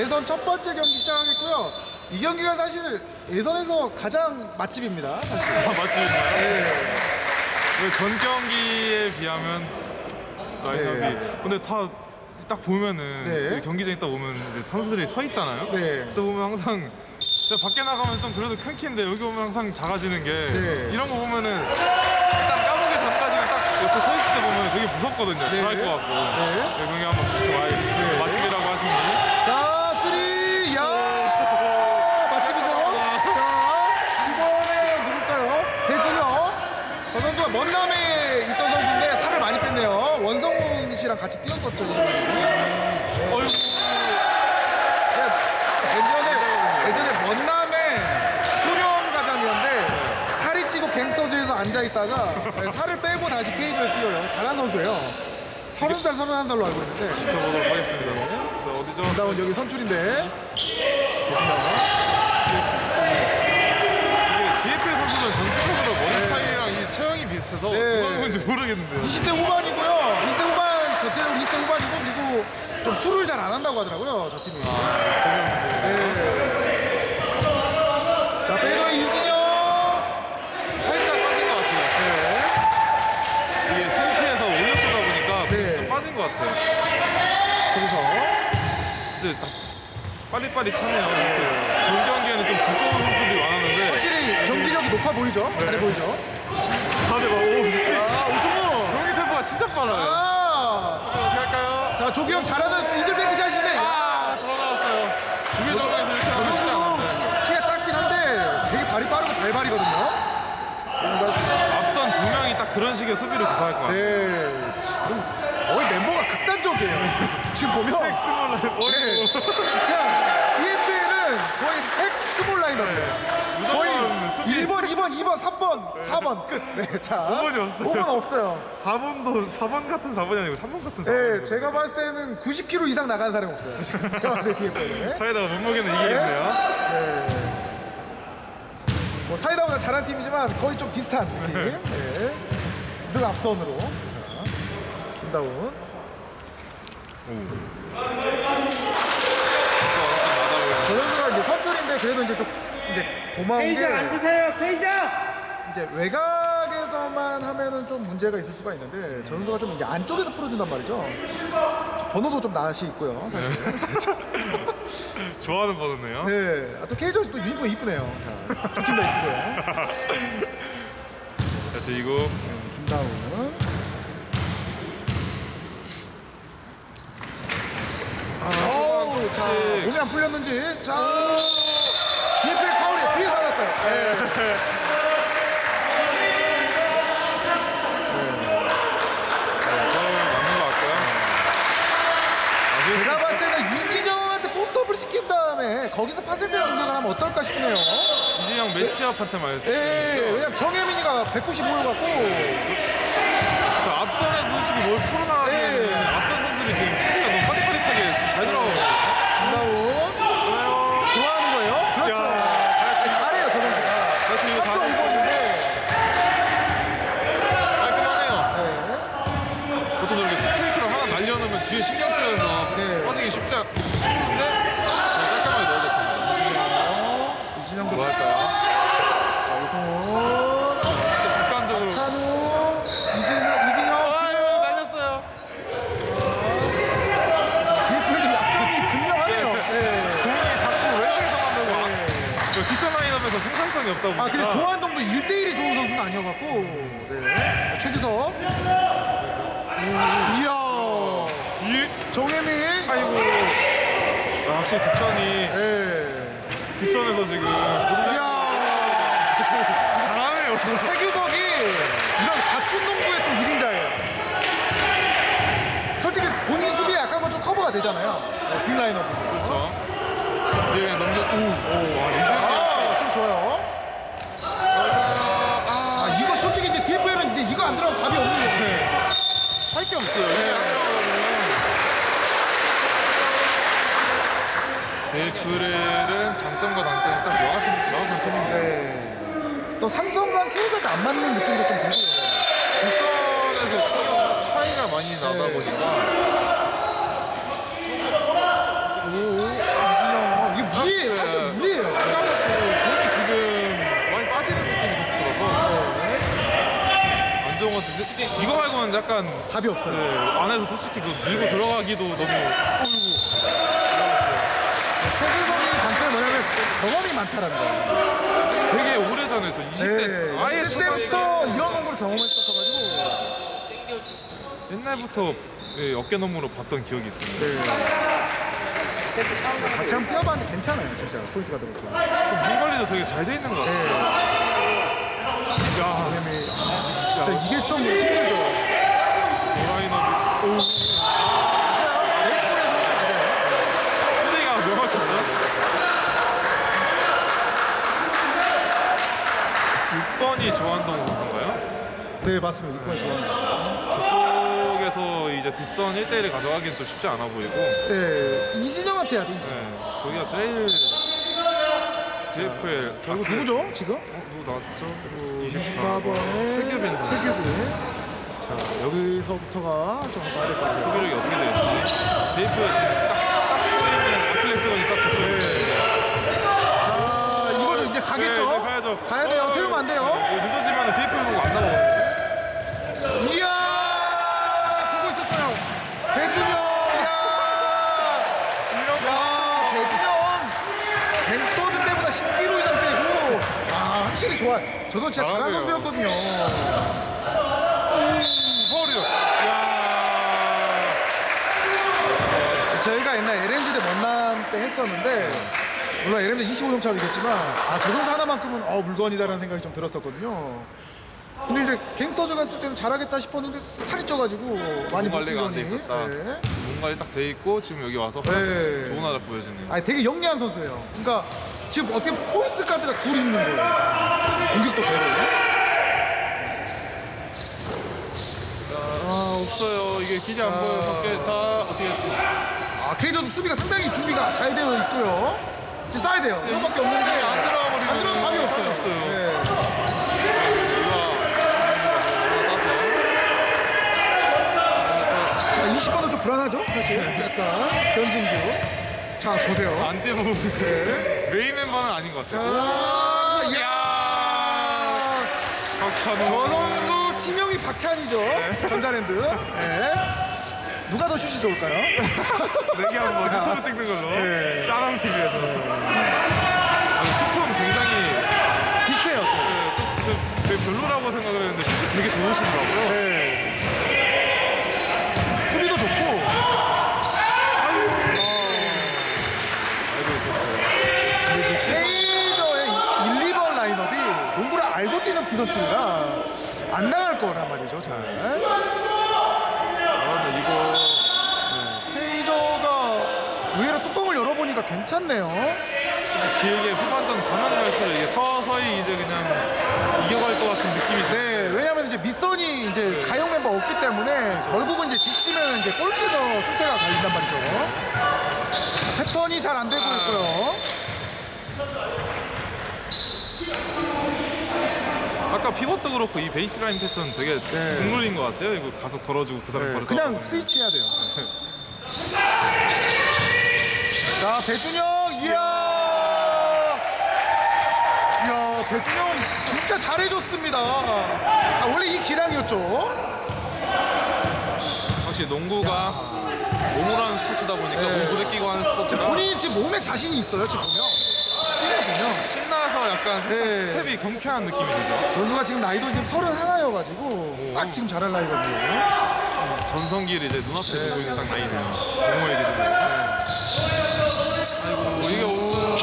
예선 첫 번째 경기 시작하겠고요. 이 경기가 사실 예선에서 가장 맛집입니다. 사실. 아, 맞습니다. 네. 전 경기에 비하면 라인업이 네. 근데 다 딱 보면은 네. 경기장에 딱 보면 이제 선수들이 서 있잖아요. 네. 또 보면 항상 진짜 밖에 나가면 좀 그래도 큰 키인데 여기 보면 항상 작아지는 게 네. 이런 거 보면은 일단 까보기 전까지는 딱 옆에 서 있을 때 보면 되게 무섭거든요. 네. 잘할 것 같고. 네. 네. 경기 한번 보시고 와야겠습니다. 네. 맛집이라고 하시니 자, 쓰리, 야! 맛집이죠? 자, 이번에 누굴까요? 대준이요. 저 선수가 먼남에 있던 선수인데 살을 많이 뺐네요. 원성훈 씨랑 같이 뛰었었죠. 제가 예전에, 예전에 먼남에 소련 가장이었는데 살이 찌고 갱서즈에서 앉아 있다가 살을 빼고 다시 케이저에 뛰어요. 잘한 선수예요. 서른 살, 서른 한 살로 알고 있는데. 지켜보도록 하겠습니다. 네. 어디죠? 정다운 여기 선출인데. 이게 DFL 선수는 전체적으로 머리 스타일이랑 이 체형이 비슷해서 네. 누가 누군지 모르겠는데요. 20대 후반이고요. 20대 후반, 전체적으로 20대 후반이고, 그리고 좀 술을 잘 안 한다고 하더라고요, 저 팀이. 네. 자, 페이로의 이진영. 살짝 빠진 것 같아요. 네. 이게 승피에서 올려쓰다 보니까 네. 좀 빠진 것 같아요. 저기서. 진짜 딱 빠릿빠릿하네요. 이렇게 전 경기에는 좀 두꺼운 선수들이 많았는데 확실히 경기력이 높아 보이죠? 잘해 보이죠? 다들 막 오, 아, 오승우. 경기 템포가 진짜 빨라요. 아. 어떻게 할까요? 자, 조기영 잘하는 이들뱅크 샷인데. 아, 돌아 나왔어요. 두개 정도에서 이렇게 하면 쉽지 않은데. 키가 작긴 한데 되게 발이 빠르고 발발이거든요. 앞선 두 명이 딱 그런 식의 수비를 구사할 것 같아요. 네. 지금 거의 멤버가 극단적이에요. 지금 보면. 네. 진짜 DFL은 거의 핵 스몰 라인업이에요. 거의 무조건 수비. 1번, 2번, 2번, 3번, 4번 끝. 네, 자. 5번이 없어요. 5번 없어요. 4번도 4번 같은 4번이 아니고 3번 같은 4번. 네, 제가 봤을 때는 90kg 이상 나간 사람이 없어요. 제가 봤을 때 DFL은. 사이다가 몸무게는 이기겠네요. 네. 뭐 사이다보다 잘한 팀이지만 거의 좀 비슷한 느낌. 네. 늘 앞선으로. 자, 김다운. 저 선수가 이제 선출인데 그래도 이제 좀 이제 고마운 게 회의장 앉으세요. 회의장. 이제 외곽에서만 하면은 좀 문제가 있을 수가 있는데 저 선수가 좀 이제 안쪽에서 풀어준단 말이죠. 번호도 좀 낯이 있고요. 사실. 좋아하는 번호네요. 네. 아, 또 케이저도 또 유니폼 이쁘네요. 두팀 다 이쁘고요. 자, 이거 김다운. 어우, 자, 혹시- 몸이 안 풀렸는지. 자, 제가 봤을 때는 이진영한테 포스트업을 시킨 다음에 거기서 파센트를 공격을 하면 어떨까 싶네요. 이진영 매치업한테 말했어요. 예, 왜냐면 정혜민이가 195여 갖고 저 앞선에서 솔직히 뭘 풀어나가는 네. 앞선 선수들이 지금 수비가 너무 빠릿빠릿하게 잘 들어가거든요. 김다운 좋아하는 거예요? 그렇죠. 야, 아니, 잘해요, 저 선수가. 그리고 이거 다 학교 같이 오버인데. 깔끔하네요. 네. 보통 이렇게 스트레이크를 하나 날려놓으면 뒤에 신경 쓰여서 네. 빠지기 쉽지 않- 쉽은데 네, 깔끔하게 넣어줬습니다. 이진영도 뭐 할까요? 오승훈, 진짜 극단적으로. 찬우, 이진영, 이진영. 아유, 날렸어요. DFL이 약점이 극명하네요. 네. 공이 자꾸 외곽에서 만들고 저 뒷선 라인업에서 생산성이 없다 보니까 아, 근데 조한동도 1대1이 좋은 선수는 아니어갖고. 네. 최규석. 이야. 이 정혜민. 아이고 아, 확실히 뒷선이 네. 뒷선에서 지금 이야. 잘하네요. 최규석이 이런 갖춘 농구의 또 1인자예요. 솔직히 본인 수비에 건좀 커버가 되잖아요. 네, 빅라인업. 그렇죠. 이제 넘겨 오 약간 와 같은 와 같은 느낌인데 네. 또 상성과 케이가 안 맞는 느낌도 좀 들고요. 뒷선에서 차이가 많이 나다 네. 보니까 오, 아, 이게 무리예요. 아, 사실 네. 무리예요. 아까부터 공이 지금 많이 빠지는 느낌이 계속 들어서 안정환 이거 말고는 약간 답이 없어요. 네, 안에서 솔직히 그 밀고 들어가기도 너무 어이구. 많다라는 거예요. 되게 오래전에 저 20대 네. 아예 그때부터 이런 농구를 경험했었어가지고 옛날부터 예, 어깨 너머로 봤던 기억이 있습니다. 네. 같이 한번 뛰어봤는데 괜찮아요, 진짜 포인트가 들었어요. 몸 관리도 되게 잘 돼 있는 것 같아요. 네. 야, 왜냐면 아, 진짜 이게 좀 힘들죠. 저 라인업이 오, 맞아요. 레이스볼의 선수 맞아요. 소리가 명확했죠? 6번이 조한동 선수인가요? 네, 맞습니다. 6번이 좋아합니다. 저쪽에서 이제 뒷선 1대1을 가져가기는 좀 쉽지 않아 보이고 네, 이진영한테 해야 돼, 이진영. 네, 저기가 제일 DFL 결국 누구죠, 지금? 어, 누구 나왔죠? 24번에 최규빈 선수 최규빈. 자, 여기서부터가 좀 봐야 될 것 같아요. 수비력이 어떻게 될지 DFL 지금 딱, 딱 보이는 아킬레스건이 딱 저쪽에 자, 이거죠. 이제 가겠죠? 네, 네, 가야죠. 가야 돼요. 어, 세우면 안 돼요. 어, 늦어지면 DFL 보고 안 나오거든요 이야! 보고 있었어요. 배준영! 이야! 이런 야, 배준영! 갱스터즈 때보다 10kg 이상 빼고, 아, 확실히 좋아요. 저도 진짜 잘한 잘하네요. 선수였거든요. 파울이요 야 저희가 옛날 LMG 대 먼남 때 했었는데, 물론 LMG 25점 차로 이겼지만, 아, 저 선수 하나만큼은 어, 물건이다라는 생각이 좀 들었었거든요. 근데 이제 갱스터즈 갔을 때는 잘하겠다 싶었는데 살이 쪄가지고 많이 몸 관리가 안돼 있었다. 네. 몸 관리 딱 돼 있고 지금 여기 와서 네. 좋은 하나 보여주네요 아니 되게 영리한 선수예요. 그러니까 지금 어떻게 보면 포인트 카드가 둘 있는 거예요. 공격도 되고. 아 없어요 이게 길이 안 자. 보여 밖에 자 어떻게 했지 아 케이저도 수비가 상당히 준비가 잘 되어 있고요. 이제 쏴야 돼요. 이거밖에 없는데 안 들어가 버리면 안 들어가면 답이 없어요. 없어요. 네. 누가 자 20번도 좀 불안하죠? 사실 약간 변진규. 자 보세요. 안 네. 메인 멤버는 아닌 것 자, 같아요 야. 박찬호 저 선수 친형이 박찬이죠. 전자랜드. 네. 누가 더 슛이 좋을까요? 내기 한번 유튜브 찍는 걸로 네. 짜랑 TV에서 슈퍼는 굉장히 비슷해요. 또. 네, 또 저- 되게 별로라고 생각을 했는데 슛이 되게 좋으시더라고요 네. 수비도 좋고 알고 있었어요 근데 이제 페이저의 1, 2번 라인업이 농구를 알고 뛰는 비 선출이라 안 나갈 거란 말이죠. 잘. 아 근데 이거 페이저가 의외로 뚜껑을 열어보니까 괜찮네요. 좀 길게 후반전 가면 갈수록 이게 서서히 이제 그냥 이겨갈 것 같은 느낌이 네. 왜냐하면 이제 밑선이 이제 가용 멤버 없기 때문에 결국은 이제 지치면 이제 골키에서 승패가 갈린단 말이죠. 자, 패턴이 잘 안 되고 있고요. 아까 피벗도 그렇고 이 베이스라인 패턴 되게 네. 국룰인 것 같아요. 이거 가서 걸어주고 그 사람 네, 바로 그냥. 스위치 해야 돼요. 자, 배준영, 이야! 이야, 배준영 진짜 잘해줬습니다. 아, 원래 이 기량이었죠. 확실히 농구가 몸으로 하는 스포츠다 보니까 네. 몸 부대끼고 하는 스포츠라 본인이 지금 몸에 자신이 있어요, 지금 보면. 거 보면. 신나서 약간 네. 스텝이 경쾌한 느낌이 들죠. 선수가 지금 나이도 지금 서른 하나여가지고 딱 지금 잘할 나이거든요. 전성기를 이제 눈앞에 네. 두고 있는 딱 나이네요. 동호회 기준으로. 아이고 이게 없어.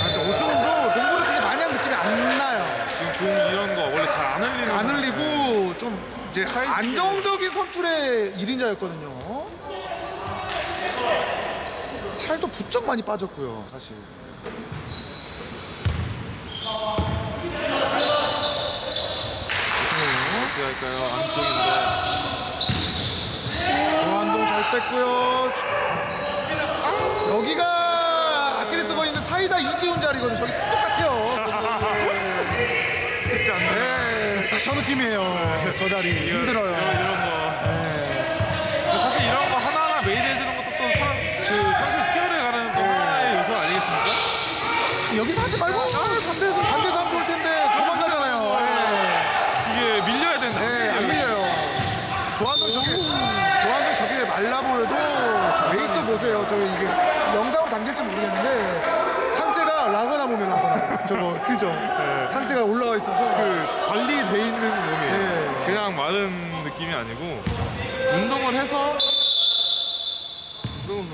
아, 근데 오승훈도 농구를 되게 많이 한 느낌이 안 나요. 지금 공 이런 거 원래 잘 안 흘리는 안 거. 흘리고 좀 이제 차이 안정적인 선출의 1인자였거든요. 살도 부쩍 많이 빠졌고요, 사실. 어떻게 할까요? 안쪽인데. 조한동 잘 뺐고요. 여기가 아킬레스건 있는 사이다 이지훈 자리거든요. 저기 똑같아요. 쉽지 않네. 네, 딱저 느낌이에요. 저 자리 힘들어요. 이런 거. 조한돌 저기 조한돌 저게 말라보여도 웨이트 보세요. 저 이게 영상으로 당길지 모르겠는데 상체가 라거나 몸이 라거나 저거 그죠? 네. 상체가 올라와 있어서 그 관리돼 있는 몸이 네. 그냥 마른 느낌이 아니고 운동을 해서 운동을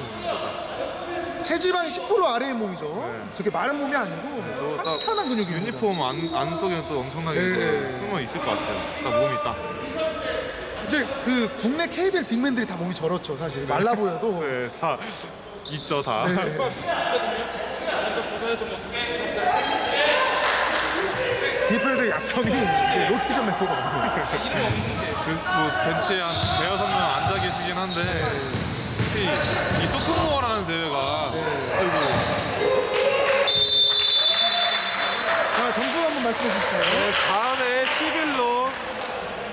체지방이 10% 아래의 몸이죠. 네. 저게 마른 몸이 아니고 저딱 탄탄한 근육입니다. 유니폼 안, 안 속에 또 엄청나게 네. 숨어 있을 것 같아요. 딱 몸이 딱. 이제 그 국내 KBL 빅맨들이 다 몸이 저렇죠, 사실 말라 보여도. 네, 다 있죠 다. 네. 디펠드의 약점이 이제 로테이션 멤버가 없네요. 그, 뭐 벤치에 한 대여섯 명 앉아 계시긴 한데 혹시 이 소프트모어라는 대회가 아이고 자, 점수 한번 말씀해 주시죠. 네, 4대 11로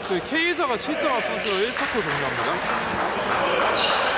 저희 케이저가 7점 앞서서 1쿼터 종료합니다.